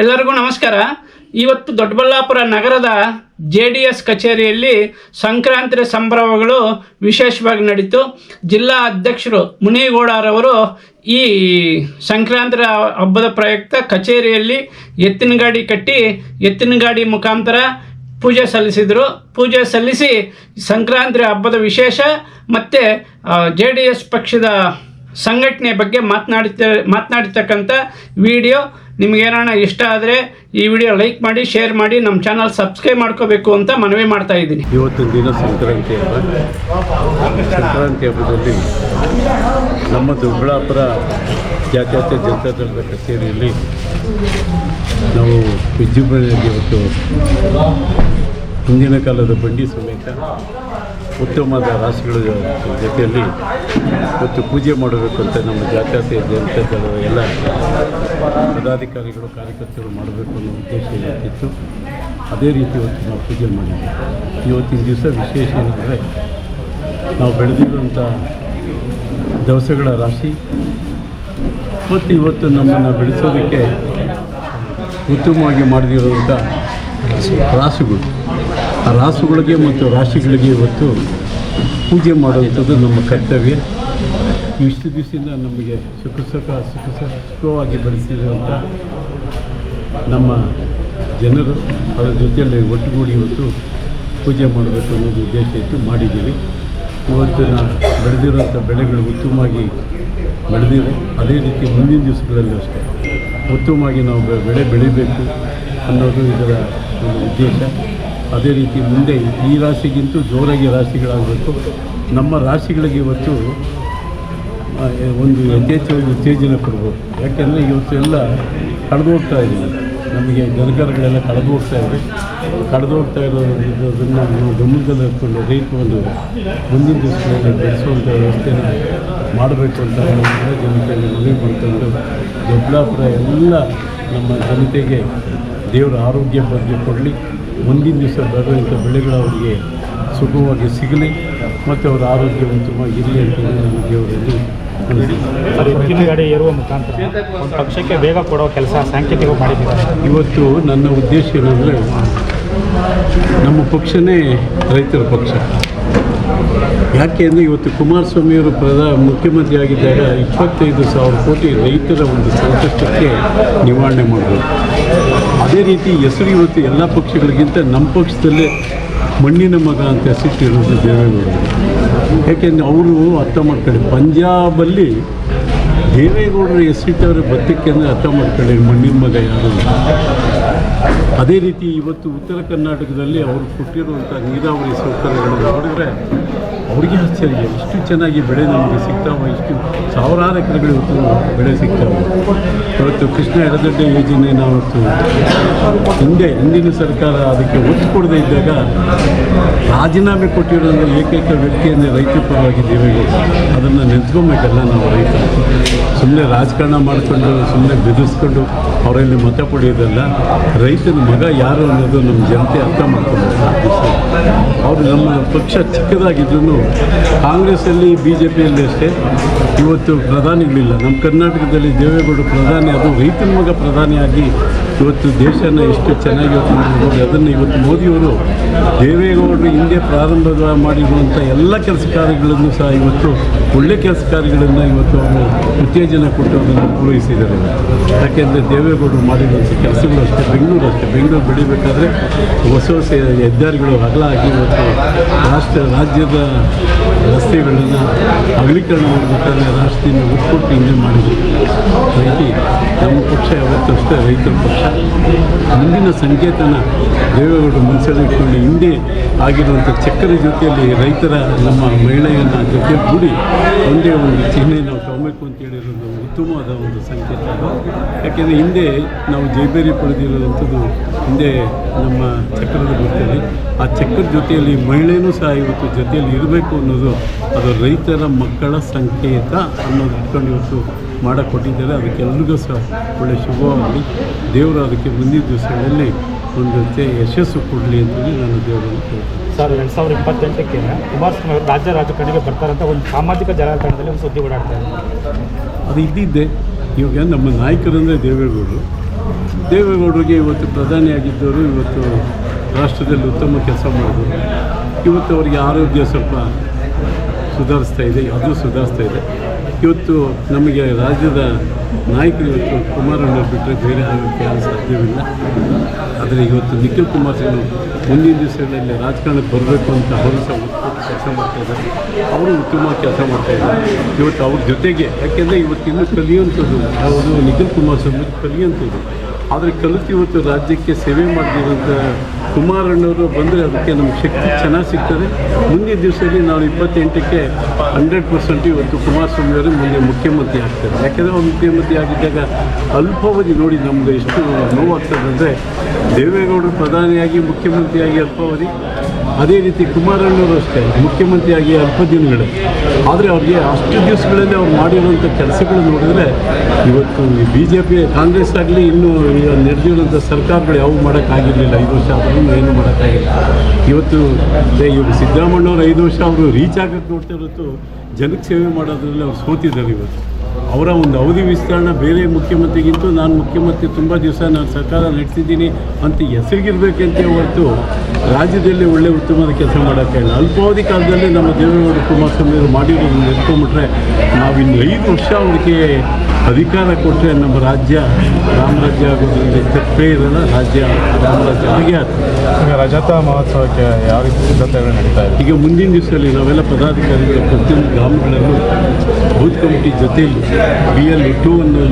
ಎಲ್ಲರಿಗೂ ನಮಸ್ಕಾರ. ಇವತ್ತು ದೊಡ್ಡಬಳ್ಳಾಪುರ ನಗರದ ಜೆ ಡಿ ಎಸ್ ಕಚೇರಿಯಲ್ಲಿ ಸಂಕ್ರಾಂತಿ ಸಂಭ್ರಮಗಳು ವಿಶೇಷವಾಗಿ ನಡೀತು. ಜಿಲ್ಲಾ ಅಧ್ಯಕ್ಷರು ಮುನಿಗೌಡರವರು ಈ ಸಂಕ್ರಾಂತಿ ಹಬ್ಬದ ಪ್ರಯುಕ್ತ ಕಚೇರಿಯಲ್ಲಿ ಎತ್ತಿನ ಗಾಡಿ ಕಟ್ಟಿ ಎತ್ತಿನ ಗಾಡಿ ಮುಖಾಂತರ ಪೂಜೆ ಸಲ್ಲಿಸಿದರು. ಪೂಜೆ ಸಲ್ಲಿಸಿ ಸಂಕ್ರಾಂತಿ ಹಬ್ಬದ ವಿಶೇಷ ಮತ್ತು ಜೆ ಡಿ ಎಸ್ ಪಕ್ಷದ ಸಂಘಟನೆ ಬಗ್ಗೆ ಮಾತನಾಡಿತ ಮಾತನಾಡಿರ್ತಕ್ಕಂಥ ವಿಡಿಯೋ ನಿಮಗೇನಾನ ಇಷ್ಟ ಆದರೆ ಈ ವಿಡಿಯೋ ಲೈಕ್ ಮಾಡಿ, ಶೇರ್ ಮಾಡಿ ನಮ್ಮ ಚಾನಲ್ ಸಬ್ಸ್ಕ್ರೈಬ್ ಮಾಡ್ಕೋಬೇಕು ಅಂತ ಮನವಿ ಮಾಡ್ತಾ ಇದ್ದೀನಿ. ಇವತ್ತಿನ ದಿನ ಸಂಕ್ರಾಂತಿ ಹಬ್ಬ ಸಂಕ್ರಾಂತಿ ಹಬ್ಬದಲ್ಲಿ ನಮ್ಮ ದೊಡ್ಡಬಳ್ಳಾಪುರ ಜಾತ್ಯತೀತ ಜನತಾದಳದ ಕಚೇರಿಯಲ್ಲಿ ನಾವು ವಿಜೃಂಭಣೆಯಲ್ಲಿ ಇವತ್ತು ಹಿಂದಿನ ಕಾಲದ ಬಂಡಿ ಸಮೇತ ಉತ್ತಮವಾದ ರಾಶಿಗಳ ಜೊತೆಯಲ್ಲಿ ಇವತ್ತು ಪೂಜೆ ಮಾಡಬೇಕು ಅಂತ ನಮ್ಮ ಜಾತ್ಯತೀತ ಜನತಾದಳದ ಎಲ್ಲ ಪದಾಧಿಕಾರಿಗಳು, ಕಾರ್ಯಕರ್ತರು ಮಾಡಬೇಕು ಅನ್ನೋ ಉದ್ದೇಶ ಇರ್ತಿತ್ತು ಅದೇ ರೀತಿ ಇವತ್ತು ನಾವು ಪೂಜೆ ಮಾಡಿದ್ವಿ ಇವತ್ತಿನ ದಿವಸ ವಿಶೇಷ ಏನಂದರೆ ನಾವು ಬೆಳೆದಿರುವಂಥ ದವಸಗಳ ರಾಶಿ ಮತ್ತು ಇವತ್ತು ನಮ್ಮನ್ನು ಬೆಳೆಸೋದಕ್ಕೆ ಉತ್ತಮವಾಗಿ ಮಾಡದಿರುವಂಥ ರಾಸುಗಳು. ಆ ರಾಸುಗಳಿಗೆ ಮತ್ತು ರಾಶಿಗಳಿಗೆ ಇವತ್ತು ಪೂಜೆ ಮಾಡುವಂಥದ್ದು ನಮ್ಮ ಕರ್ತವ್ಯ. ಇಷ್ಟು ದಿವಸದಿಂದ ನಮಗೆ ಸುಖ ಸುಖ ಸುಖ ಸುಖವಾಗಿ ಬೆಳೆಸಿರುವಂಥ ನಮ್ಮ ಜನರು ಅದರ ಜೊತೆಯಲ್ಲಿ ಒಟ್ಟುಗೂಡಿ ಇವತ್ತು ಪೂಜೆ ಮಾಡಬೇಕು ಅನ್ನೋದು ಉದ್ದೇಶ ಇತ್ತು ಮಾಡಿದ್ದೀವಿ. ಇವತ್ತು ನಾವು ಬೆಳೆದಿರುವಂಥ ಬೆಳೆಗಳು ಉತ್ತಮವಾಗಿ ಬೆಳೆದಿವೆ. ಅದೇ ರೀತಿ ಮುಂದಿನ ದಿವಸಗಳಲ್ಲಿ ಅಷ್ಟೇ. ಉತ್ತಮವಾಗಿ ನಾವು ಬೆಳೆ ಬೆಳಿಬೇಕು ಅನ್ನೋದು ಇದರ ಒಂದು ಉದ್ದೇಶ. ಅದೇ ರೀತಿ ಮುಂದೆ ಈ ರಾಶಿಗಿಂತೂ ಜೋರಾಗಿ ರಾಶಿಗಳಾಗಬೇಕು. ನಮ್ಮ ರಾಶಿಗಳಿಗೆ ಇವತ್ತು ಒಂದು ಯಥೇಚ್ಛವಾಗಿ ಉತ್ತೇಜನ ಕೊಡ್ಬೋದು ಯಾಕೆಂದರೆ ಇವತ್ತು ಎಲ್ಲ ಕಳೆದು ಹೋಗ್ತಾ ಇದ್ದೀವಿ ನಮಗೆ ಜನಕರಗಳೆಲ್ಲ ಕಳೆದು ಹೋಗ್ತಾ ಇವೆ ಕಳೆದು ಹೋಗ್ತಾ ಇರೋದನ್ನು ನಾವು ಗಮನದಲ್ಲಿ ಇಟ್ಕೊಂಡು ರೈತ ಒಂದು ಮುಂದಿನ ದಿವಸಗಳಲ್ಲಿ ಬೆಳೆಸುವಂಥ ವ್ಯವಸ್ಥೆನ ಮಾಡಬೇಕು ಅಂತ ಹೇಳಿದ್ರೆ ಜನತೆಯಲ್ಲಿ ಮನವಿ ಮಾಡಿಕೊಂಡು ದೊಡ್ಡಾಪುರ ಎಲ್ಲ ನಮ್ಮ ಜನತೆಗೆ ದೇವರ ಆರೋಗ್ಯ ಬಗ್ಗೆ ಕೊಡಲಿ. ಮುಂದಿನ ದಿವಸ ಬರುವಂಥ ಬೆಳೆಗಳು ಅವರಿಗೆ ಸುಗಮವಾಗಿ ಸಿಗಲಿ ಮತ್ತು ಅವರ ಆರೋಗ್ಯವಂತವಾಗಿರಲಿ ಅಂತ ನಮ್ಮ ದೇವರಲ್ಲಿ ವಂದಿಸ್ತೀನಿ. ಸರ್ ಎತ್ತಿನ ಗಾಡಿ ಏರುವ ಮುಖಾಂತರ ಒಂದು ಪಕ್ಷಕ್ಕೆ ಬೇಗ ಕೊಡೋ ಕೆಲಸ ಸಾಂಕೇತಿಕ ಮಾಡಿದ್ದಾರೆ? ಇವತ್ತು ನನ್ನ ಉದ್ದೇಶ ಏನಂದರೆ ನಮ್ಮ ಪಕ್ಷನೇ ರೈತರ ಪಕ್ಷ. ಯಾಕೆ ಅಂದರೆ ಇವತ್ತು ಕುಮಾರಸ್ವಾಮಿಯವರು ಪ್ರಧಾನ ಮುಖ್ಯಮಂತ್ರಿ ಆಗಿದ್ದಾಗ ಇಪ್ಪತ್ತೈದು ಸಾವಿರ ಕೋಟಿ ರೈತರ ಒಂದು ಸಂಕಷ್ಟಕ್ಕೆ ನಿವಾರಣೆ ಮಾಡಿದ್ರು. ಅದೇ ರೀತಿ ಹೆಸರು ಇವತ್ತು ಎಲ್ಲ ಪಕ್ಷಗಳಿಗಿಂತ ನಮ್ಮ ಪಕ್ಷದಲ್ಲೇ ಮಣ್ಣಿನ ಮಗ ಅಂತ ಹೆಸರಿಟ್ಟಿರೋದು ದೇವೇಗೌಡರು ಯಾಕೆಂದರೆ ಅವರು ಅರ್ಥ ಮಾಡ್ಕೊಳ್ಳಿ, ಪಂಜಾಬಲ್ಲಿ ದೇವೇಗೌಡರು ಹೆಸರಿಟ್ಟವ್ರ ಬತ್ತಕ್ಕೆ ಅಂದರೆ ಅರ್ಥ ಮಾಡ್ಕೊಳ್ಳಿ ಮಣ್ಣಿನ ಮಗ ಯಾರು. ಅದೇ ರೀತಿ ಇವತ್ತು ಉತ್ತರ ಕರ್ನಾಟಕದಲ್ಲಿ ಅವರು ಕೊಟ್ಟಿರುವಂಥ ನೀರಾವರಿ ಸೌಕರ್ಯಗಳನ್ನು ನೋಡಿದ್ರೆ ಅವ್ರಿಗೆ ಆಶ್ಚರ್ಯ ಇಷ್ಟು ಚೆನ್ನಾಗಿ ಬೆಳೆ ನಮಗೆ ಸಿಗ್ತಾವೆ ಇಷ್ಟು ಸಾವಿರಾರು ಎಕರೆಗಳು ಇವತ್ತು ಬೆಳೆ ಸಿಗ್ತಾವೆ ಇವತ್ತು ಕೃಷ್ಣ ಎಡದಡ್ಡೆ ಯೋಜನೆ ನಾವತ್ತು ಹಿಂದೆ, ಹಿಂದಿನ ಸರ್ಕಾರ ಅದಕ್ಕೆ ಒತ್ತು ಕೊಡದೇ ಇದ್ದಾಗ ರಾಜೀನಾಮೆ ಕೊಟ್ಟಿರೋದ್ರ ಏಕೈಕ ವ್ಯಕ್ತಿಯನ್ನೇ ರೈತ ಪರವಾಗಿ ಅದನ್ನು ನೆನೆಸ್ಕೊಬೇಕಲ್ಲ ನಾವು ರೈತರು. ಸುಮ್ಮನೆ ರಾಜಕಾರಣ ಮಾಡಿಕೊಂಡು ಸುಮ್ಮನೆ ಬೆದರಿಸ್ಕೊಂಡು ಅವರಲ್ಲಿ ಮತ ಪಡೆಯೋದಲ್ಲ. ರೈತನ ಮಗ ಯಾರು ಅನ್ನೋದು ನಮ್ಮ ಜನತೆ ಅರ್ಥ ಮಾಡ್ಕೊಂಡು ಅವರು ನಮ್ಮ ಪಕ್ಷ ಚಿಕ್ಕದಾಗಿದ್ರೂ ಕಾಂಗ್ರೆಸ್ಸಲ್ಲಿ ಬಿ ಜೆ ಪಿಯಲ್ಲಿ ಅಷ್ಟೇ. ಇವತ್ತು ಪ್ರಧಾನಿಗಳಿಲ್ಲ. ನಮ್ಮ ಕರ್ನಾಟಕದಲ್ಲಿ ದೇವೇಗೌಡ ಪ್ರಧಾನಿ ಅದು ರೈತನ ಮಗ ಪ್ರಧಾನಿಯಾಗಿ ಇವತ್ತು ದೇಶನ ಎಷ್ಟು ಚೆನ್ನಾಗಿ ಇವತ್ತು ಅದನ್ನು ಇವತ್ತು ಮೋದಿಯವರು ದೇವೇಗೌಡರು ಹಿಂದೆ ಪ್ರಾರಂಭ ಮಾಡಿರುವಂಥ ಎಲ್ಲ ಕೆಲಸ ಕಾರ್ಯಗಳನ್ನು ಸಹ ಇವತ್ತು, ಒಳ್ಳೆ ಕೆಲಸ ಕಾರ್ಯಗಳನ್ನು ಇವತ್ತು ಅವರು ಉತ್ತೇಜನ ಕೊಟ್ಟು ಅದನ್ನು ಪೂರೈಸಿದ್ದಾರೆ. ಯಾಕೆಂದರೆ ದೇವೇಗೌಡರು ಮಾಡಿರುವಂಥ ಕೆಲಸಗಳು ಅಷ್ಟೇ, ಬೆಂಗಳೂರು ಅಷ್ಟೇ. ಬೆಂಗಳೂರು ಬೆಳಿಬೇಕಾದ್ರೆ ಹೊಸ ಹೊಸ ಹೆದ್ದಾರಿಗಳು ಹಗಲಾಗಿ ಇವತ್ತು ರಾಷ್ಟ್ರ, ರಾಜ್ಯದ ರಸ್ತೆಗಳನ್ನು ಅಗಲೀಕರಣ ಮಾಡಬೇಕಾದ್ರೆ ರಾಷ್ಟ್ರದಿಂದ ಒಟ್ಕೊಟ್ಟು ಹಿಂದೆ ಮಾಡಿದ್ರು. ನಮ್ಮ ಪಕ್ಷ ಯಾವತ್ತೂ ಅಷ್ಟೇ, ರೈತರ ಪಕ್ಷ. ಮುಂದಿನ ಸಂಕೇತನ ದೇವೇಗೌಡರು ಮನಸ್ಸಲ್ಲಿ ಇಟ್ಕೊಂಡು ಹಿಂದೆ ಆಗಿರುವಂಥ ಚಕ್ಕರ ಜೊತೆಯಲ್ಲಿ ರೈತರ ನಮ್ಮ ಮಹಿಳೆಯನ್ನ ಜೊತೆ ಕೂಡಿ ಒಂದೇ ಒಂದು ಚಿಹ್ನೆ ನಾವು ತಗೋಬೇಕು ಅಂತ ಹೇಳಿರೋದು ಉತ್ತಮವಾದ ಒಂದು ಸಂಕೇತ ಅದು. ಯಾಕೆಂದರೆ ಹಿಂದೆ ನಾವು ಜೈಬೇರಿ ಪಡೆದಿರುವಂಥದ್ದು ಹಿಂದೆ ನಮ್ಮ ಚಕ್ರದ ಜೊತೆಯಲ್ಲಿ. ಆ ಚಕ್ರದ ಜೊತೆಯಲ್ಲಿ ಮಹಿಳೆಯೂ ಸಹ ಇವತ್ತು ಜೊತೆಯಲ್ಲಿ ಇರಬೇಕು ಅನ್ನೋದು ಅದು ರೈತರ ಮಕ್ಕಳ ಸಂಕೇತ ಅನ್ನೋದು ಇಟ್ಕೊಂಡು ಇವತ್ತು ಮಾಡಕ್ಕೆ ಕೊಟ್ಟಿದ್ದಾರೆ ಅದಕ್ಕೆಲ್ಲರಿಗೂ ಸಹ ಒಳ್ಳೆ ಶುಭವಾಗಲಿ. ದೇವರು ಅದಕ್ಕೆ ಮುಂದಿನ ದಿವಸಗಳಲ್ಲಿ ಒಂದು ಯಶಸ್ಸು ಕೊಡಲಿ ಅಂತೇಳಿ ನಾನು ದೇವರನ್ನು ಕೇಳ್ತೀನಿ. ಸರ್ ಎರಡು ಸಾವಿರದ ಇಪ್ಪತ್ತೆಂಟಕ್ಕೆ ಕುಮಾರಸ್ವಾಮಿ ಅವರು ರಾಜ್ಯ ರಾಜಕಾರಣಿಗೆ ಬರ್ತಾರಂತ ಒಂದು ಸಾಮಾಜಿಕ ಜಾಲತಾಣದಲ್ಲಿ ಒಂದು ಸುದ್ದಿ ಓಡಾಡ್ತಾರೆ ಅದು ಇದ್ದಿದ್ದೆ. ಇವಾಗ ನಮ್ಮ ನಾಯಕರಂದರೆ ದೇವೇಗೌಡರು. ದೇವೇಗೌಡರಿಗೆ ಇವತ್ತು ಪ್ರಧಾನಿಯಾಗಿದ್ದವರು ಇವತ್ತು ರಾಷ್ಟ್ರದಲ್ಲಿ ಉತ್ತಮ ಕೆಲಸ ಮಾಡೋದು. ಇವತ್ತು ಅವರಿಗೆ ಆರೋಗ್ಯ ಸ್ವಲ್ಪ ಸುಧಾರಿಸ್ತಾ ಇದೆ. ಅದು ಸುಧಾರಿಸ್ತಾ ಇದೆ. ಇವತ್ತು ನಮಗೆ ರಾಜ್ಯದ ನಾಯಕರು ಇವತ್ತು ಕುಮಾರಣ್ಣ ಬಿಟ್ಟರೆ ಬೇರೆ ಆಗೋಕ್ಕೆ ಯಾರು ಸಾಧ್ಯವಿಲ್ಲ. ಆದರೆ ಇವತ್ತು ನಿಖಿಲ್ ಕುಮಾರಸ್ವಾಮಿ ಮುಂದಿನ ದಿವಸಗಳಲ್ಲಿ ರಾಜಕಾರಣಕ್ಕೆ ಬರಬೇಕು ಅಂತ ಅವರು ಸಹ ಒತ್ತು ಕೆಲಸ ಮಾಡ್ತಾ ಇದ್ದಾರೆ. ಅವರು ಉತ್ತಮ ಕೆಲಸ ಮಾಡ್ತಾ ಇದ್ದಾರೆ. ಇವತ್ತು ಅವ್ರ ಜೊತೆಗೆ, ಯಾಕೆಂದರೆ ಇವತ್ತು ಇನ್ನೂ ಕಲಿಯುವಂಥದ್ದು ಯಾವುದು ನಿಖಿಲ್ ಕುಮಾರಸ್ವಾಮಿ ಕಲಿಯುವಂಥದ್ದು. ಆದರೆ ಕಲಿತು ಇವತ್ತು ರಾಜ್ಯಕ್ಕೆ ಸೇವೆ ಮಾಡಿದಂಥ ಕುಮಾರಣ್ಣವರು ಬಂದರೆ ಅದಕ್ಕೆ ನಮ್ಗೆ ಶಕ್ತಿ ಚೆನ್ನಾಗಿ ಸಿಗ್ತದೆ. ಮುಂದಿನ ದಿವಸದಲ್ಲಿ ನಾವು ಇಪ್ಪತ್ತೆಂಟಕ್ಕೆ ಹಂಡ್ರೆಡ್ ಪರ್ಸೆಂಟ್ ಇವತ್ತು ಕುಮಾರಸ್ವಾಮಿ ಅವರು ಮುಂದೆ ಮುಖ್ಯಮಂತ್ರಿ ಆಗ್ತಾರೆ. ಯಾಕೆಂದರೆ ಅವ್ರು ಮುಖ್ಯಮಂತ್ರಿ ಆಗಿದ್ದಾಗ ಅಲ್ಪಾವಧಿ ನೋಡಿ ನಮ್ಮದು ಎಷ್ಟು ನೋವಾಗ್ತದೆ ಅಂದರೆ ದೇವೇಗೌಡರು ಪ್ರಧಾನಿಯಾಗಿ ಮುಖ್ಯಮಂತ್ರಿಯಾಗಿ ಅಲ್ಪಾವಧಿ. ಅದೇ ರೀತಿ ಕುಮಾರಣ್ಣವರು ಅಷ್ಟೇ, ಮುಖ್ಯಮಂತ್ರಿಯಾಗಿ ಅಲ್ಪ ದಿನಗಳು. ಆದರೆ ಅವ್ರಿಗೆ ಅಷ್ಟು ದಿವಸಗಳಲ್ಲಿ ಅವ್ರು ಮಾಡಿರುವಂಥ ಕೆಲಸಗಳು ನೋಡಿದ್ರೆ ಇವತ್ತು ಬಿ ಜೆ ಪಿ ಕಾಂಗ್ರೆಸ್ ಆಗಲಿ ಇನ್ನೂ ನಡೆದಿರುವಂಥ ಸರ್ಕಾರಗಳು ಯಾವ ಮಾಡೋಕ್ಕಾಗಿರಲಿಲ್ಲ. ಐದು ವರ್ಷ ಆದರೂ ಏನು ಮಾಡೋಕ್ಕಾಗಿಲ್ಲ. ಇವತ್ತು ಇವರು ಸಿದ್ದರಾಮಣ್ಣವ್ರು ಐದು ವರ್ಷ ಅವರು ರೀಚ್ ಆಗಕ್ಕೆ ನೋಡ್ತಾ ಇರೋದು ಜನಕ್ಕೆ ಸೇವೆ ಮಾಡೋದ್ರಲ್ಲಿ ಅವ್ರು ಸೋತಿದ್ದಾರೆ ಇವತ್ತು. ಅವರ ಒಂದು ಅವಧಿ ವಿಸ್ತರಣೆ ಬೇರೆ ಮುಖ್ಯಮಂತ್ರಿಗಿಂತ ನಾನು ಮುಖ್ಯಮಂತ್ರಿ ತುಂಬ ದಿವಸ ನಾನು ಸರ್ಕಾರ ನಡೆಸಿದ್ದೀನಿ ಅಂತ ಹೆಸರಿಗಿರ್ಬೇಕಂತ ಹೊರತು ರಾಜ್ಯದಲ್ಲಿ ಒಳ್ಳೆ ಉತ್ತಮವಾದ ಕೆಲಸ ಮಾಡೋಕ್ಕಾಗಿಲ್ಲ ಅಲ್ಪಾವಧಿ ಕಾಲದಲ್ಲಿ ನಮ್ಮ ದೇವೇಗೌಡ ಕುಮಾರಸ್ವಾಮಿ ಅವರು ಮಾಡಿರೋದನ್ನು ನೆನ್ಕೊಂಬಿಟ್ರೆ ನಾವಿನ್ನು ಐದು ವರ್ಷ ಅವ್ರಿಗೆ ಅಧಿಕಾರ ಕೊಟ್ಟರೆ ನಮ್ಮ ರಾಜ್ಯ ರಾಮರಾಜ್ಯ ಆಗೋದ್ರಲ್ಲಿ ತಪ್ಪೇ ಇರೋಲ್ಲ, ರಾಜ್ಯ ರಾಮರಾಜ್ಯ ಹಾಗೆ ಈಗ ರಜತ ಮಹೋತ್ಸವಕ್ಕೆ ಯಾವ ರೀತಿ ಸಿದ್ಧತೆಗಳು ನಡೀತಾ ಇದೆ? ಈಗ ಮುಂದಿನ ದಿವಸದಲ್ಲಿ ನಾವೆಲ್ಲ ಪದಾಧಿಕಾರಿಗಳು ಪ್ರತಿಯೊಂದು ಗ್ರಾಮಗಳನ್ನು ಬೂತ್ ಕಮಿಟಿ ಜೊತೆಯಲ್ಲಿ ಬಿ ಎಲ್ ಟು ಅನ್ನೋ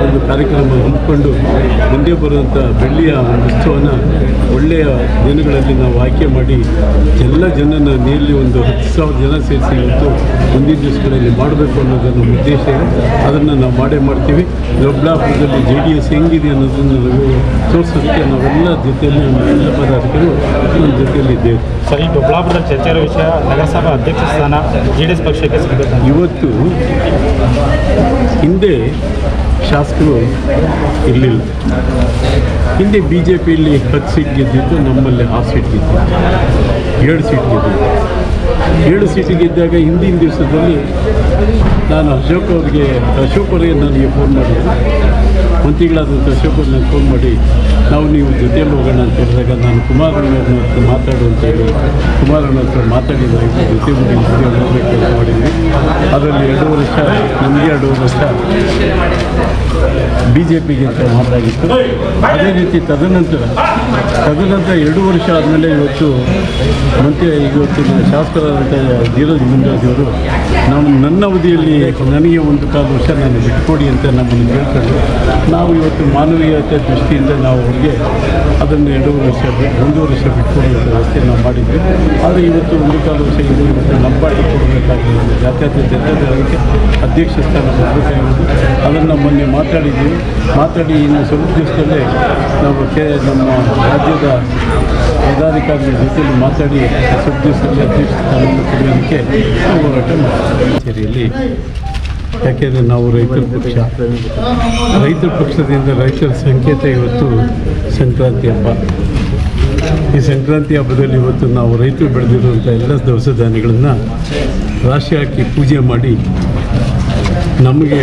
ಒಂದು ಕಾರ್ಯಕ್ರಮ ಹಮ್ಮಿಕೊಂಡು ಮುಂದೆ ಬರುವಂಥ ಬೆಳ್ಳಿಯ ಒಂದು ಒಳ್ಳೆಯ ದಿನಗಳಲ್ಲಿ ನಾವು ಆಯ್ಕೆ ಮಾಡಿ ಎಲ್ಲ ಜನನ ನೀರಲ್ಲಿ ಒಂದು ಹತ್ತು ಸಾವಿರ ಜನ ಸೇರಿಸಿ ಇವತ್ತು ಮುಂದಿನ ದಿವಸಗಳಲ್ಲಿ ಮಾಡಬೇಕು ಅನ್ನೋದು ನಮ್ಮ ಉದ್ದೇಶ ಇದೆ. ಅದನ್ನು ನಾವು ಮಾಡೇ ಮಾಡ್ತೀವಿ. ದೊಡ್ಡಾಪುರದಲ್ಲಿ ಜೆ ಡಿ ಎಸ್ ಹೆಂಗಿದೆ ಅನ್ನೋದನ್ನು ನಾವು ತೋರಿಸೋದಕ್ಕೆ ನಾವೆಲ್ಲ ಜೊತೆಯಲ್ಲಿ ಎಲ್ಲ ಪದಾಧಿಕಾರಿಗಳು ನಮ್ಮ ಜೊತೆಯಲ್ಲಿದ್ದೇವೆ. ಸರ್ ಈ ದೊಡ್ಡಬಳ್ಳಾಪುರದಲ್ಲಿ ಚರ್ಚೆ ವಿಷಯ ನಗರಸಭಾ ಅಧ್ಯಕ್ಷ ಸ್ಥಾನ ಜೆ ಡಿ ಎಸ್ ಪಕ್ಷಕ್ಕೆ ಸಿಗಬೇಕು ಇವತ್ತು ಹಿಂದೆ ಶಾಸಕರು ಇರಲಿಲ್ಲ. ಹಿಂದೆ ಬಿ ಜೆ ಪಿಯಲ್ಲಿ ಹತ್ತು ಸೀಟ್ ಗೆದ್ದಿದ್ದು ನಮ್ಮಲ್ಲಿ ಆರು ಸೀಟ್ ಗೆದ್ದಿದ್ದು. ಏಳು ಸೀಟ್ ಗೆದ್ದಿದ್ದು. ಏಳು ಸೀಟ್ ಗೆದ್ದಾಗ ಹಿಂದಿನ ದಿವಸದಲ್ಲಿ ನಾನು ಅಶೋಕ್ ಅವರಿಗೆ ಅಶೋಕ್ ಅವರಿಗೆ ನನಗೆ ಫೋನ್ ಮಾಡಿದ್ದೆ. ಅವ್ರು ನನಗೆ ಫೋನ್ ಮಾಡಿ, ನಾವು ನೀವು ಜೊತೆಯಲ್ಲಿ ಹೋಗೋಣ ಅಂತ ಹೇಳಿದಾಗ ನಾನು ಕುಮಾರಣ್ಣವ್ರನ್ನ ಹತ್ರ ಮಾತಾಡು ಅಂತ ಹೇಳಿ, ಕುಮಾರಣ್ಣ ಹತ್ರ ಮಾತಾಡಿ ನಾವು ಇಬ್ಬರು ಜೊತೆ ಹೋಗಿ ಕೆಲಸ ಮಾಡಿದ್ವಿ. ಅದರಲ್ಲಿ ಎರಡು ವರ್ಷ, ನಮಗೆ ಎರಡು ವರ್ಷ ಬಿ ಜೆ ಪಿಗೆ ಅಂತ ಮಾತಾಗಿತ್ತು. ಅದೇ ರೀತಿ ತದನಂತರ ತದನಂತರ ಎರಡು ವರ್ಷ ಆದಮೇಲೆ ಇವತ್ತು ಮತ್ತೆ ಇವತ್ತಿನ ಶಾಸಕರಾದಂಥ ಧೀರಜ್ ಮುಂಡಾಜಿಯವರು ನಾನು ನನ್ನ ಅವಧಿಯಲ್ಲಿ ನನಗೆ ಒಂದು ಕಾಲು ವರ್ಷ ನಾನು ಬಿಟ್ಕೊಡಿ ಅಂತ ನಮ್ಮನ್ನು ಕೇಳ್ಕೊಂಡು ನಾವು ಇವತ್ತು ಮಾನವೀಯತೆ ದೃಷ್ಟಿಯಿಂದ ನಾವು ಅವ್ರಿಗೆ ಅದನ್ನು ಎರಡೂವರೆ ವರ್ಷ ಒಂದು ವರ್ಷ ಬಿಟ್ಕೊಡಿ ಅಂತ ವ್ಯವಸ್ಥೆ ನಾವು ಮಾಡಿದ್ವಿ. ಆದರೆ ಇವತ್ತು ಒಂದು ಕಾಲು ವರ್ಷ ಇದು ಇವತ್ತು ಪಾರ್ಟಿ ಕೊಡಬೇಕಾಗಿರೋದು ಜಾತ್ಯತೀತ ಜನತೆ ಅಧ್ಯಕ್ಷ ಸ್ಥಾನ ಬರಬೇಕಾಗಿರೋದು ಅದನ್ನು ಮೊನ್ನೆ ಮಾತಾಡಿದ್ದೀವಿ ಮಾತಾಡಿ ಇನ್ನು ಸ್ವಲ್ಪ ದಿವಸದಲ್ಲೇ ನಾವು ಕೆ, ನಮ್ಮ ರಾಜ್ಯದ ಪದಾಧಿಕಾರಿಗಳ ಜೊತೆಯಲ್ಲಿ ಮಾತಾಡಿ ಸುದ್ದಿ ಸಭೆ ಅಧ್ಯಕ್ಷ ಹೋರಾಟ ಮಾಡ್ತೀವಿ. ಯಾಕೆಂದರೆ ನಾವು ರೈತರ ಪಕ್ಷ. ರೈತರ ಪಕ್ಷದಿಂದ ರೈತರ ಸಂಕೇತ ಇವತ್ತು ಸಂಕ್ರಾಂತಿ ಹಬ್ಬ. ಈ ಸಂಕ್ರಾಂತಿ ಹಬ್ಬದಲ್ಲಿ ಇವತ್ತು ನಾವು ರೈತರು ಬೆಳೆದಿರುವಂಥ ಎಲ್ಲ ದವಸ ಧಾನ್ಯಗಳನ್ನು ರಾಶಿ ಹಾಕಿ ಪೂಜೆ ಮಾಡಿ ನಮಗೆ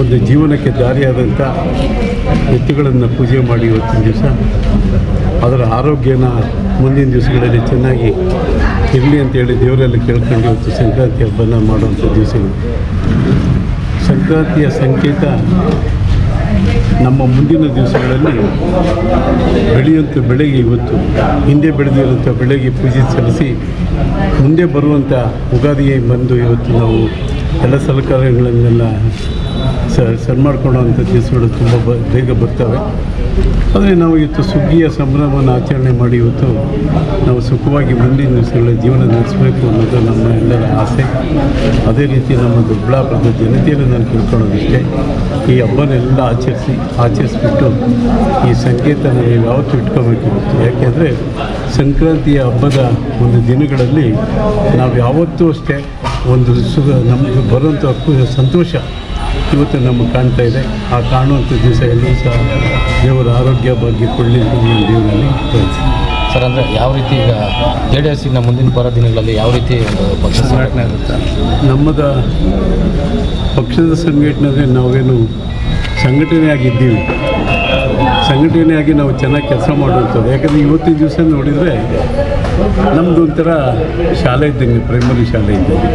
ಒಂದು ಜೀವನಕ್ಕೆ ದಾರಿಯಾದಂಥ ಎತ್ತುಗಳನ್ನು ಪೂಜೆ ಮಾಡಿ ಇವತ್ತಿನ ದಿವಸ. ಅದರ ಆರೋಗ್ಯನ ಮುಂದಿನ ದಿವಸಗಳಲ್ಲಿ ಚೆನ್ನಾಗಿ ಇರಲಿ ಅಂತೇಳಿ ದೇವರಲ್ಲಿ ಕೇಳ್ಕೊಂಡು ಇವತ್ತು ಸಂಕ್ರಾಂತಿ ಹಬ್ಬನ ಮಾಡುವಂಥ ದಿವಸಗಳು ಸಂಕ್ರಾಂತಿಯ ಸಂಕೇತ ನಮ್ಮ ಮುಂದಿನ ದಿವಸಗಳಲ್ಲಿ ಬೆಳೆಯುವಂಥ ಬೆಳೆಗೆ ಇವತ್ತು, ಹಿಂದೆ ಬೆಳೆದಿರುವಂಥ ಬೆಳೆಗೆ ಪೂಜೆ ಸಲ್ಲಿಸಿ ಮುಂದೆ ಬರುವಂಥ ಉಗಾದಿಗೆ ಬಂದು ಇವತ್ತು ನಾವು ಎಲ್ಲ ಸಲಕರಣೆಗಳನ್ನೆಲ್ಲ ಸ ಸರಿ ಮಾಡ್ಕೊಳ್ಳೋವಂಥ ದಿವಸಗಳು ತುಂಬ ಬ, ಬೇಗ ಬರ್ತವೆ. ಆದರೆ ನಾವು ಇವತ್ತು ಸುಗ್ಗಿಯ ಸಂಭ್ರಮವನ್ನು ಆಚರಣೆ ಮಾಡಿ ಇವತ್ತು ನಾವು ಸುಖವಾಗಿ ಮುಂದಿನ ದಿವಸಗಳ ಜೀವನ ನಡೆಸಬೇಕು ಅನ್ನೋದು ನಮ್ಮ ಎಲ್ಲರ ಆಸೆ. ಅದೇ ರೀತಿ ನಮ್ಮ ದೊಡ್ಡಬಳ್ಳಾಪುರದ ಜನತೆಯನ್ನು ನಾನು ತಿಳ್ಕೊಳ್ಳೋದಿಷ್ಟೇ ಈ ಹಬ್ಬನೆಲ್ಲ ಆಚರಿಸಿ, ಆಚರಿಸ್ಬಿಟ್ಟು ಈ ಸಂಕೇತನ ನೀವು ಯಾವತ್ತೂ ಇಟ್ಕೋಬೇಕಿರುತ್ತೆ ಯಾಕೆಂದರೆ ಸಂಕ್ರಾಂತಿಯ ಹಬ್ಬದ ಒಂದು ದಿನಗಳಲ್ಲಿ ನಾವು ಯಾವತ್ತೂ ಅಷ್ಟೇ ಒಂದು ಸುಖ, ನಮಗೆ ಬರುವಂಥ ಸಂತೋಷ ಇವತ್ತು ನಮಗೆ ಕಾಣ್ತಾ ಇದೆ. ಆ ಕಾಣುವಂಥ ದಿವಸ ಎಲ್ಲೂ ಸಹ ದೇವರ ಆರೋಗ್ಯ ಬಗ್ಗೆ ಕೊಡಲಿ ಅಂತ ನಾನು ದೇವರಲ್ಲಿ ಸರ್ ಅಂದರೆ ಯಾವ ರೀತಿ ಈಗ ಜೆ ಡಿ ಎಸ್ಸಿನ ಮುಂದಿನ ಬರೋ ದಿನಗಳಲ್ಲಿ ಯಾವ ರೀತಿ ಒಂದು ಪಕ್ಷ ಸಂಘಟನೆ ಆಗುತ್ತೆ? ನಮ್ಮದ ಪಕ್ಷದ ಸಂಘಟನೆ ನಾವೇನು ಸಂಘಟನೆಯಾಗಿದ್ದೀವಿ. ಸಂಘಟನೆಯಾಗಿ ನಾವು ಚೆನ್ನಾಗಿ ಕೆಲಸ ಮಾಡುವಂಥದ್ದು. ಯಾಕಂದರೆ ಇವತ್ತಿನ ದಿವಸ ನೋಡಿದರೆ ನಮ್ಮದು ಒಂಥರ ಶಾಲೆ ಇದ್ದಂಗೆ ಪ್ರೈಮರಿ ಶಾಲೆ ಇದ್ದಂಗೆ.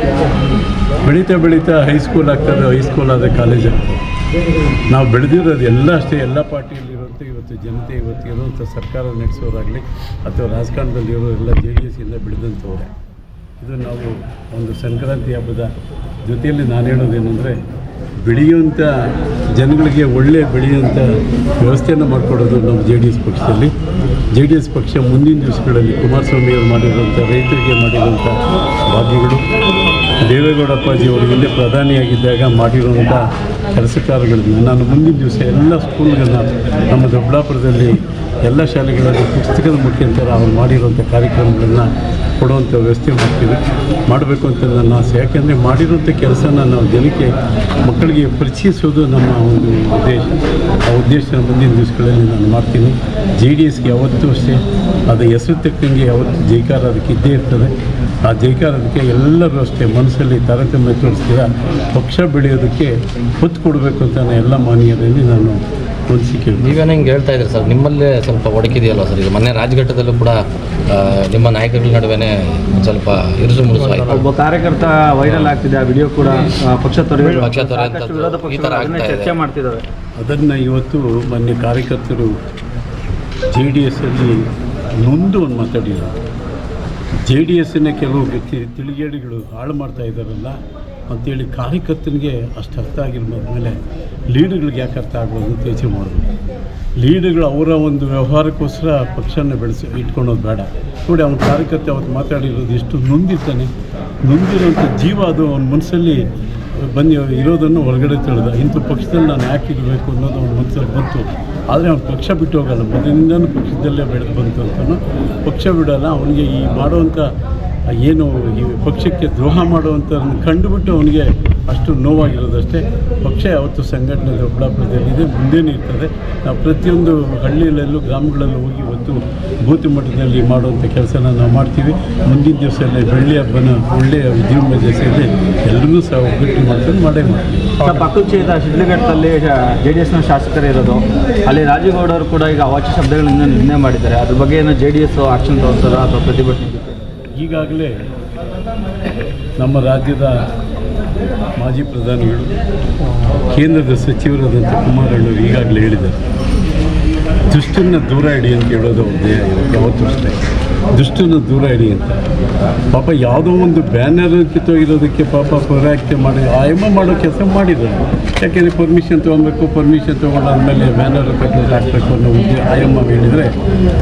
ಬೆಳೀತಾ ಬೆಳೀತಾ ಹೈಸ್ಕೂಲ್ ಆಗ್ತದೆ ಹೈಸ್ಕೂಲ್ ಆದ ಕಾಲೇಜ್ ಆಗ್ತದೆ. ನಾವು ಬೆಳೆದಿರೋದು ಎಲ್ಲ ಅಷ್ಟೇ, ಎಲ್ಲ ಪಾರ್ಟಿಯಲ್ಲಿರುವಂಥ ಇವತ್ತು ಜನತೆ, ಇವತ್ತು ಇರುವಂಥ ಸರ್ಕಾರ ನಡೆಸೋರಾಗಲಿ, ಅಥವಾ ರಾಜಕಾರಣದಲ್ಲಿ ಇರೋ ಎಲ್ಲ ಜೆ ಡಿ ಎಸ್ಸಿಂದ ಬೆಳೆದಂಥವ್ರೆ. ಇದು ನಾವು ಒಂದು ಸಂಕ್ರಾಂತಿ ಹಬ್ಬದ ಜೊತೆಯಲ್ಲಿ ನಾನು ಹೇಳೋದೇನೆಂದರೆ ಬೆಳೆಯುವಂಥ ಜನಗಳಿಗೆ ಒಳ್ಳೆ ಬೆಳೆಯುವಂಥ ವ್ಯವಸ್ಥೆಯನ್ನು ಮಾಡಿಕೊಡೋದು ನಮ್ಮ ಜೆ ಡಿ ಎಸ್ ಪಕ್ಷದಲ್ಲಿ. ಜೆ ಡಿ ಎಸ್ ಪಕ್ಷ ಮುಂದಿನ ದಿವಸಗಳಲ್ಲಿ ಕುಮಾರಸ್ವಾಮಿ ಅವರು ಮಾಡಿರುವಂಥ ರೈತರಿಗೆ ಮಾಡಿರುವಂಥ ಭಾಗ್ಯಗಳು. ದೇವೇಗೌಡಪ್ಪಾಜಿ ಅವರು ಹಿಂದೆ ಪ್ರಧಾನಿಯಾಗಿದ್ದಾಗ ಮಾಡಿರುವಂಥ ಕೆಲಸ ಕಾರ್ಯಗಳನ್ನು ನಾನು ಮುಂದಿನ ದಿವಸ ಎಲ್ಲ ಸ್ಕೂಲ್ಗಳನ್ನ ನಮ್ಮ ದೊಡ್ಡಬಳ್ಳಾಪುರದಲ್ಲಿ ಎಲ್ಲ ಶಾಲೆಗಳಲ್ಲಿ ಪುಸ್ತಕದ ಮುಖ್ಯಂತರ ಅವ್ರು ಮಾಡಿರುವಂಥ ಕಾರ್ಯಕ್ರಮಗಳನ್ನ ಕೊಡುವಂಥ ವ್ಯವಸ್ಥೆ ಮಾಡ್ತೀವಿ. ಮಾಡಬೇಕು ಅಂತ ನನ್ನ ಆಸೆ. ಯಾಕೆಂದರೆ ಮಾಡಿರುವಂಥ ಕೆಲಸನ ನಾವು ಜನಕ್ಕೆ, ಮಕ್ಕಳಿಗೆ ಪರಿಚಯಿಸೋದು ನಮ್ಮ ಒಂದು ಉದ್ದೇಶ. ಆ ಉದ್ದೇಶ ಮುಂದಿನ ದಿವಸಗಳಲ್ಲಿ ನಾನು ಮಾಡ್ತೀನಿ. ಜೆ ಡಿ ಎಸ್ಗೆ ಯಾವತ್ತೂ ಅಷ್ಟೇ ಅದು ಹೆಸರು ತಕ್ಕಂಗೆ ಯಾವತ್ತು ಜೈಕಾರ ಅದಕ್ಕೆ ಇದ್ದೇ ಇರ್ತದೆ. ಆ ಜೈಕಾರ ಅದಕ್ಕೆ ಎಲ್ಲರೂ ಅಷ್ಟೇ ಮನಸ್ಸಲ್ಲಿ ತಾರತಮ್ಯ ತೋರಿಸ್ತೀರ ಪಕ್ಷ ಬೆಳೆಯೋದಕ್ಕೆ ಒತ್ತು ಕೊಡಬೇಕು ಅಂತ ಎಲ್ಲ ಮಾನ್ಯರಲ್ಲಿ ನಾನು ಹೊಂದಿಸಿಕೆ ನೀವೇನು ಹಿಂಗೆ ಹೇಳ್ತಾ ಇದ್ರಿ ಸರ್? ನಿಮ್ಮಲ್ಲೇ ಸ್ವಲ್ಪ ಒಡಕಿದೆಯಲ್ಲ ಸರ್? ಈಗ ಮೊನ್ನೆ ರಾಜಘಟ್ಟದಲ್ಲೂ ಕೂಡ ನಿಮ್ಮ ನಾಯಕಗಳ ನಡುವೆನೆ ಸ್ವಲ್ಪ ಇರುಸು ಮುರುಸು ಆಯ್ತು. ಒಬ್ಬ ಕಾರ್ಯಕರ್ತ ವೈರಲ್ ಆಗ್ತಿದೆ ಆ ವಿಡಿಯೋ ಕೂಡ ಪಕ್ಷ ತೊರೆ ಪಕ್ಷ ತೊರೆಯುವಂಥದ್ದು ಸಾಕಷ್ಟು ಈ ಥರ ಆಗ್ತಾ ಚರ್ಚೆ ಮಾಡ್ತಿದ್ದಾವೆ ಅದನ್ನು ಇವತ್ತು ಮೊನ್ನೆ ಕಾರ್ಯಕರ್ತರು ಜೆ ಡಿ ಎಸ್ಸಲ್ಲಿ ನೊಂದು ಒಂದು ಮಾತಾಡಿದರು. ಜೆ ಡಿ ಎಸ್ಸಿನ ಕೆಲವು ವ್ಯಕ್ತಿ ತಿಳಿಗೇಡಿಗಳು ಹಾಳು ಮಾಡ್ತಾ ಇದ್ದಾರಲ್ಲ ಅಂತೇಳಿ ಕಾರ್ಯಕರ್ತನಿಗೆ ಅಷ್ಟು ಅರ್ಥ ಮೇಲೆ ಲೀಡರ್ಗಳಿಗೆ ಯಾಕೆ ಅರ್ಥ ಆಗ್ಬೋದು ಅಂತ ಯೋಚನೆ ಮಾಡಬೇಕು ಲೀಡರ್ಗಳು ಅವರ ಒಂದು ವ್ಯವಹಾರಕ್ಕೋಸ್ಕರ ಪಕ್ಷನ ಬೆಳೆಸಿ ಇಟ್ಕೊಳೋದು ಬೇಡ. ನೋಡಿ, ಅವನ ಕಾರ್ಯಕರ್ತ ಅವತ್ತು ಮಾತಾಡಿರೋದು ಎಷ್ಟು ನೊಂದಿರ್ತಾನೆ. ನೊಂದಿರೋಂಥ ಜೀವ ಅದು ಅವನ ಮನಸ್ಸಲ್ಲಿ ಬಂದು ಇರೋದನ್ನು ಹೊರಗಡೆ ತಿಳಿದ. ಇಂಥ ಪಕ್ಷದಲ್ಲಿ ನಾನು ಯಾಕೆ ಇರಬೇಕು ಅನ್ನೋದು ಅವ್ನ ಮನಸ್ಸಲ್ಲಿ ಬಂತು. ಆದರೆ ಅವ್ನು ಪಕ್ಷ ಬಿಟ್ಟು ಹೋಗಲ್ಲ. ಮೊದಲಿಂದನೂ ಪಕ್ಷದಲ್ಲೇ ಬೆಳೆದು ಬಂತು ಅಂತ ಪಕ್ಷ ಬಿಡೋಲ್ಲ. ಅವನಿಗೆ ಈ ಮಾಡುವಂಥ ಏನು ಈ ಪಕ್ಷಕ್ಕೆ ದ್ರೋಹ ಮಾಡುವಂಥದ್ದನ್ನು ಕಂಡುಬಿಟ್ಟು ಅವನಿಗೆ ಅಷ್ಟು ನೋವಾಗಿರೋದಷ್ಟೇ. ಪಕ್ಷ ಯಾವತ್ತು ಸಂಘಟನೆ ದೊಡ್ಡಬಳ್ಳಾಪುರದಲ್ಲಿದೆ ಮುಂದೇನೂ ಇರ್ತದೆ. ನಾವು ಪ್ರತಿಯೊಂದು ಹಳ್ಳಿಗಳಲ್ಲೂ ಗ್ರಾಮಗಳಲ್ಲೂ ಹೋಗಿ ಇವತ್ತು ಭೂತಿ ಮಟ್ಟದಲ್ಲಿ ಮಾಡುವಂಥ ಕೆಲಸನ ನಾವು ಮಾಡ್ತೀವಿ. ಮುಂದಿನ ದಿವಸದಲ್ಲಿ ಬೆಳ್ಳಿ ಹಬ್ಬನ ಒಳ್ಳೆಯ ವಿಜೃಂಭಣೆ ದಿವಸದಲ್ಲಿ ಎಲ್ಲರೂ ಸಹ ಒಗ್ಗಟ್ಟು ಮಾಡ್ಕೊಂಡು ಮಾಡೇ ಮಾಡ್ತೀವಿ. ಕ್ಷೇತ್ರ ಶಿಡ್ಲಘಟ್ಟದಲ್ಲಿ ಜೆ ಡಿ ಎಸ್ನ ಶಾಸಕರೇ ಇರೋದು. ಅಲ್ಲಿ ರಾಜೇಗೌಡರು ಕೂಡ ಈಗ ಅವಾಚ್ಯ ಶಬ್ದಗಳಿಂದ ನಿರ್ಣಯ ಮಾಡಿದ್ದಾರೆ. ಅದ್ರ ಬಗ್ಗೆ ಏನೋ ಜೆ ಡಿ ಎಸ್ ಆಕ್ಷನ್ ತೋರಿಸೋದ ಅಥವಾ ಪ್ರತಿಭಟನೆ ಈಗಾಗಲೇ ನಮ್ಮ ರಾಜ್ಯದ ಮಾಜಿ ಪ್ರಧಾನಿಗಳು, ಕೇಂದ್ರದ ಸಚಿವರಾದಂಥ ಕುಮಾರಣ್ಣವರು ಈಗಾಗಲೇ ಹೇಳಿದ್ದಾರೆ. ದುಷ್ಟನ್ನು ದೂರ ಇಡಿ ಅಂತ ಹೇಳೋದು ಅವ್ರ ಧ್ಯೇಯ ಯಾವತ್ತೂ ಅಷ್ಟೇ. ದುಷ್ಟನ್ನು ದೂರ ಇಡಿ ಅಂತ. ಪಾಪ ಯಾವುದೋ ಒಂದು ಬ್ಯಾನರ್ ಕಿತ್ತೋಗಿರೋದಕ್ಕೆ ಪಾಪ ಪೌರಾಕ್ತಿ ಮಾಡಿ ಆಯಮ ಮಾಡೋ ಕೆಲಸ ಮಾಡಿದ್ರು ಯಾಕೆಂದರೆ ಪರ್ಮಿಷನ್ ತೊಗೊಬೇಕು ಪರ್ಮಿಷನ್ ತೊಗೊಂಡಾದ್ಮೇಲೆ ಬ್ಯಾನರ್ ಕಟ್ಟೋದು ಹಾಕಬೇಕು ಅನ್ನೋ ಉದ್ದೇ ಆಯಮ್ಮ ಹೇಳಿದರೆ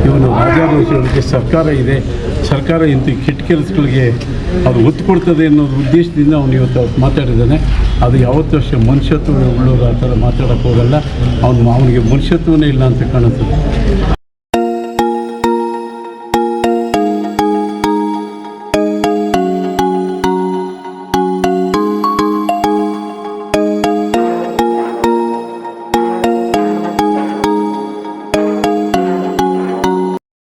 ಇವನು ರಾಜಾರೋಷಗಳಿಗೆ ಸರ್ಕಾರ ಇದೆ ಸರ್ಕಾರ ಇಂಥ ಕೆಟ್ಟ ಕೆಲಸಗಳಿಗೆ ಅದು ಒತ್ತು ಕೊಡ್ತದೆ ಅನ್ನೋ ಉದ್ದೇಶದಿಂದ ಅವನು ಇವತ್ತು ಮಾತಾಡಿದ್ದಾನೆ. ಅದು ಯಾವತ್ತೂ ಅಷ್ಟೇ ಮನುಷ್ಯತ್ವ ಉಳ್ಳೋರು ಆ ಥರ ಮಾತಾಡೋಕ್ಕೆ ಹೋಗಲ್ಲ ಅವನು ಅವನಿಗೆ ಮನುಷ್ಯತ್ವನೇ ಇಲ್ಲ ಅಂತ ಕಾಣುತ್ತದೆ